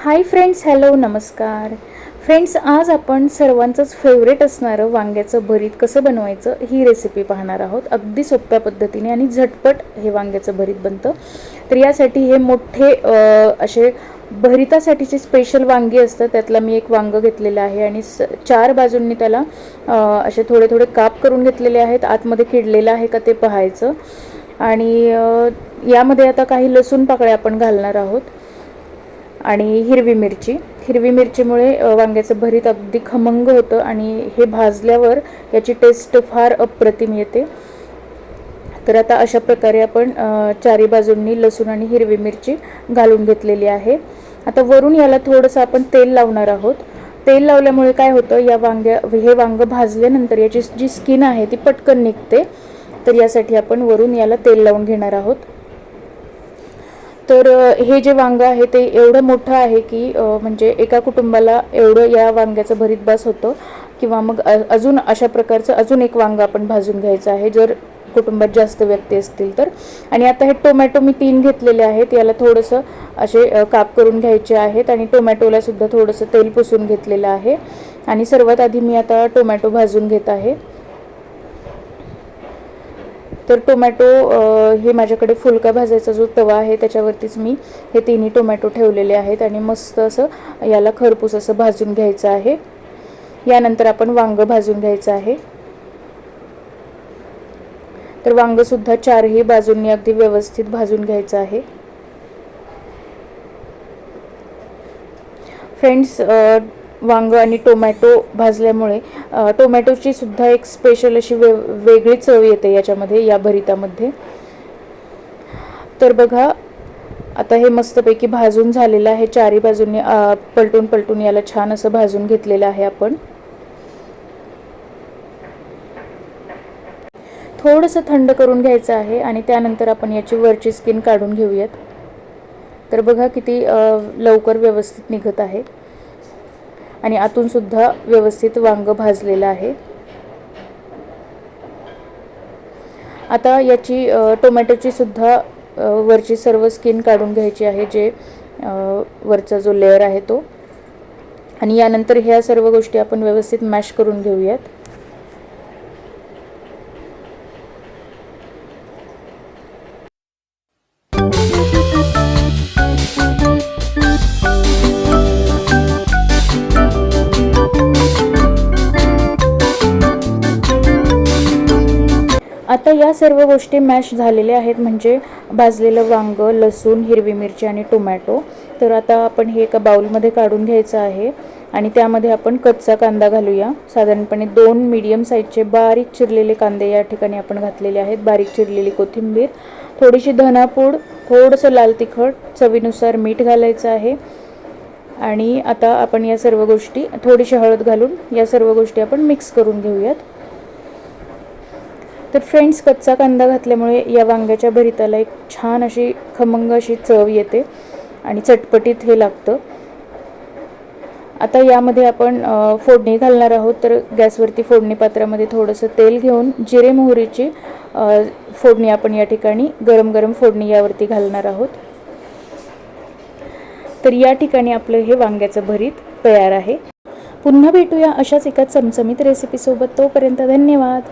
हाय friends hello नमस्कार. Friends आज आपण सर्वांचंच फेवरेट असणारं वांग्याचं भरीत कसं बनवायचं ही रेसिपी पाहणार आहोत. अगदी सोप्या पद्धतीने आणि झटपट हे वांग्याचं भरीत बनतं. तर यासाठी हे मोठे असे भरितासाठीचे स्पेशल वांगी असतं त्यातला मी एक वांगं घेतलेलं आहे आणि स चार बाजूंनी त्याला असे थोडे थोडे काप करून घेतलेले आहेत. आतमध्ये किडलेलं आहे का ते पाहायचं. आणि यामध्ये आता काही लसूण पाकळ्या आपण घालणार आहोत. आणि हिरवी मिरची. हिरवी मिरचीमुळे वांग्याचं भरीत अगदी खमंग होतं आणि हे भाजल्यावर याची टेस्ट फार अप्रतिम येते. तर आता अशा प्रकारे आपण चारी बाजूंनी लसूण आणि हिरवी मिरची घालून घेतलेली आहे. आता वरून याला थोडंसं आपण तेल लावणार आहोत. तेल लावल्यामुळे काय होतं या वांग्या हे वांगं भाजल्यानंतर याची जी स्किन आहे ती पटकन निघते. तर यासाठी आपण वरून याला तेल लावून घेणार आहोत. तर हे जे वांगं आहे ते एवढं मोठं आहे की म्हणजे एका कुटुंबाला एवढं या वांग्याचं भरीत बास होतं किंवा मग अजून अशा प्रकारचं अजून एक वांगं आपण भाजून घ्यायचं आहे. जर कुटुंबात जास्त व्यक्ती असतील तर. आणि आता हे टोमॅटो मी तीन घेतलेले आहेत. याला थोडंसं असे काप करून घ्यायचे आहेत आणि टोमॅटोला सुद्धा थोडंसं तेल पुसून घेतलेलं आहे. आणि सर्वात आधी मी आता टोमॅटो भाजून घेत आहे. तर टोमॅटो हे माझ्याकडे फुलका भाजायचा जो तवा आहे त्याच्यावरतीच मी हे तिन्ही टोमॅटो ठेवलेले आहेत आणि मस्त असं याला खरपूस असं भाजून घ्यायचं आहे. यानंतर आपण वांगं भाजून घ्यायचं आहे. तर वांगंसुद्धा चारही बाजूंनी अगदी व्यवस्थित भाजून घ्यायचं आहे. फ्रेंड्स वांग आणि टोमॅटो भाजल्यामुळे टोमॅटोची सुद्धा एक स्पेशल अशी वे वेगळी चव येते याच्यामध्ये या भरितामध्ये. तर बघा आता हे मस्तपैकी भाजून झालेलं आहे चारी बाजूंनी पलटून पलटून याला छान असं भाजून घेतलेलं आहे आपण. थोडंसं थंड करून घ्यायचं आहे आणि त्यानंतर आपण याची वरची स्किन काढून घेऊयात. तर बघा किती लवकर व्यवस्थित निघत आहे. आणि आतून सुद्धा व्यवस्थित वांग भाजलेलं आहे. आता याची टोमॅटोची सुद्धा वरची सर्व स्किन काढून घ्यायची आहे जे वरचा जो लेअर आहे तो. आणि यानंतर ह्या सर्व गोष्टी आपण व्यवस्थित मॅश करून घेऊयात. आता या सर्व गोष्टी मॅश झालेल्या आहेत म्हणजे भाजलेलं वांगं लसूण हिरवी मिरची आणि टोमॅटो. तर आता आपण हे एका बाउलमध्ये काढून घ्यायचं आहे आणि त्यामध्ये आपण कच्चा कांदा घालूया. साधारणपणे दोन मीडियम साईजचे बारीक चिरलेले कांदे या ठिकाणी आपण घातलेले आहेत. बारीक चिरलेली कोथिंबीर थोडीशी धनापूड थोडंसं लाल तिखट चवीनुसार मीठ घालायचं आहे. आणि आता आपण या सर्व गोष्टी थोडीशी हळद घालून या सर्व गोष्टी आपण मिक्स करून घेऊयात. तर फ्रेंड्स कच्चा कांदा घातल्यामुळे या वांग्याच्या भरिताला एक छान अशी खमंग अशी चव येते आणि चटपटीत हे लागतं. आता यामध्ये आपण फोडणी घालणार आहोत. तर गॅसवरती फोडणी पात्रामध्ये थोडंसं तेल घेऊन जिरे मोहरीची फोडणी आपण या ठिकाणी गरम गरम फोडणी यावरती घालणार आहोत. तर या ठिकाणी आपलं हे वांग्याचं भरीत तयार आहे. पुन्हा भेटूया अशाच एका चमचमीत रेसिपीसोबत तोपर्यंत धन्यवाद!